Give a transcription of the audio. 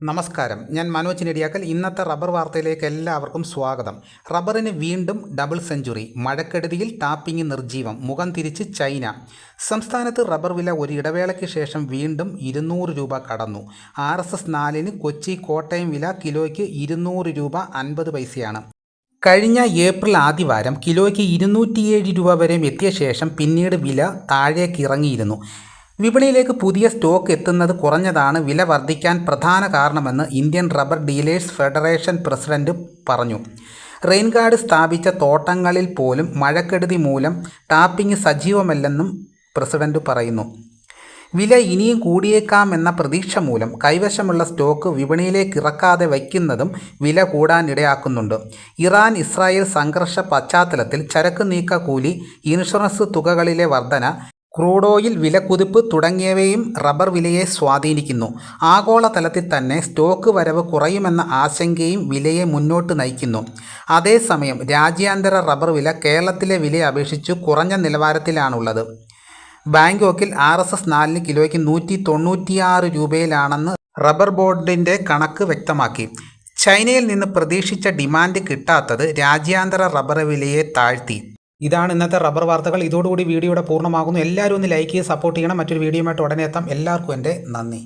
നമസ്കാരം. ഞാൻ മനോജ് നെടിയാക്കൽ. ഇന്നത്തെ റബ്ബർ വാർത്തയിലേക്ക് എല്ലാവർക്കും സ്വാഗതം. റബ്ബറിന് വീണ്ടും ഡബിൾ സെഞ്ചുറി മഴക്കെടുതിയിൽ ടാപ്പിംഗ് നിർജീവം മുഖം തിരിച്ച് ചൈന. സംസ്ഥാനത്ത് റബ്ബർ വില ഒരു ഇടവേളയ്ക്ക് ശേഷം വീണ്ടും ഇരുന്നൂറ് രൂപ കടന്നു. ആർ എസ് എസ് നാലിന് കൊച്ചി കോട്ടയം വില കിലോയ്ക്ക് ഇരുന്നൂറ് രൂപ അൻപത് പൈസയാണ്. കഴിഞ്ഞ ഏപ്രിൽ ആദ്യവാരം കിലോയ്ക്ക് ഇരുന്നൂറ്റിയേഴ് രൂപ വരെയും എത്തിയ ശേഷം പിന്നീട് വില താഴേക്ക് ഇറങ്ങിയിരുന്നു വിപണിയിലേക്ക് പുതിയ സ്റ്റോക്ക് എത്തുന്നത് കുറഞ്ഞതാണ് വില വർദ്ധിക്കാൻ പ്രധാന കാരണമെന്ന് Indian rubber dealers federation president പറഞ്ഞു. റെയിൻഗാർഡ് സ്ഥാപിച്ച തോട്ടങ്ങളിൽ പോലും മഴക്കെടുതി മൂലം ടാപ്പിംഗ് സജീവമല്ലെന്നും പ്രസിഡന്റ് പറയുന്നു. വില ഇനിയും കൂടിയേക്കാമെന്ന പ്രതീക്ഷ മൂലം കൈവശമുള്ള സ്റ്റോക്ക് വിപണിയിലേക്ക് ഇറക്കാതെ വയ്ക്കുന്നതും വില കൂടാനിടയാക്കുന്നുണ്ട്. ഇറാൻ ഇസ്രായേൽ സംഘർഷ പശ്ചാത്തലത്തിൽ ചരക്ക് നീക്ക കൂലി ഇൻഷുറൻസ് തുകകളിലെ വർധന ക്രൂഡ് ഓയിൽ വില വിലക്കുതിപ്പ് തുടങ്ങിയവയും റബ്ബർ വിലയെ സ്വാധീനിക്കുന്നു. ആഗോളതലത്തിൽ തന്നെ സ്റ്റോക്ക് വരവ് കുറയുമെന്ന ആശങ്കയും വിലയെ മുന്നോട്ട് നയിക്കുന്നു. അതേസമയം രാജ്യാന്തര റബ്ബർ വില കേരളത്തിലെ വിലയെ അപേക്ഷിച്ച് കുറഞ്ഞ നിലവാരത്തിലാണുള്ളത്. ബാങ്കോക്കിൽ ആർ എസ് എസ് നാലിന് കിലോയ്ക്ക് നൂറ്റി തൊണ്ണൂറ്റിയാറ് രൂപയിലാണെന്ന് റബ്ബർ ബോർഡിന്റെ കണക്ക് വ്യക്തമാക്കി. ചൈനയിൽ നിന്ന് പ്രതീക്ഷിച്ച ഡിമാൻഡ് കിട്ടാത്തത് രാജ്യാന്തര റബ്ബർ വിലയെ താഴ്ത്തി. ഇതാണ് ഇന്നത്തെ റബ്ബർ വാർത്തകൾ. ഇതോടുകൂടി വീഡിയോയുടെ പൂർണമാകുന്നു. എല്ലാവരും ഒന്ന് ലൈക്ക് ചെയ്ത് സപ്പോർട്ട് ചെയ്യണം. മറ്റൊരു വീഡിയോയുമായിട്ട് ഉടനെ എത്താം. എല്ലാവർക്കും എന്റെ നന്ദി.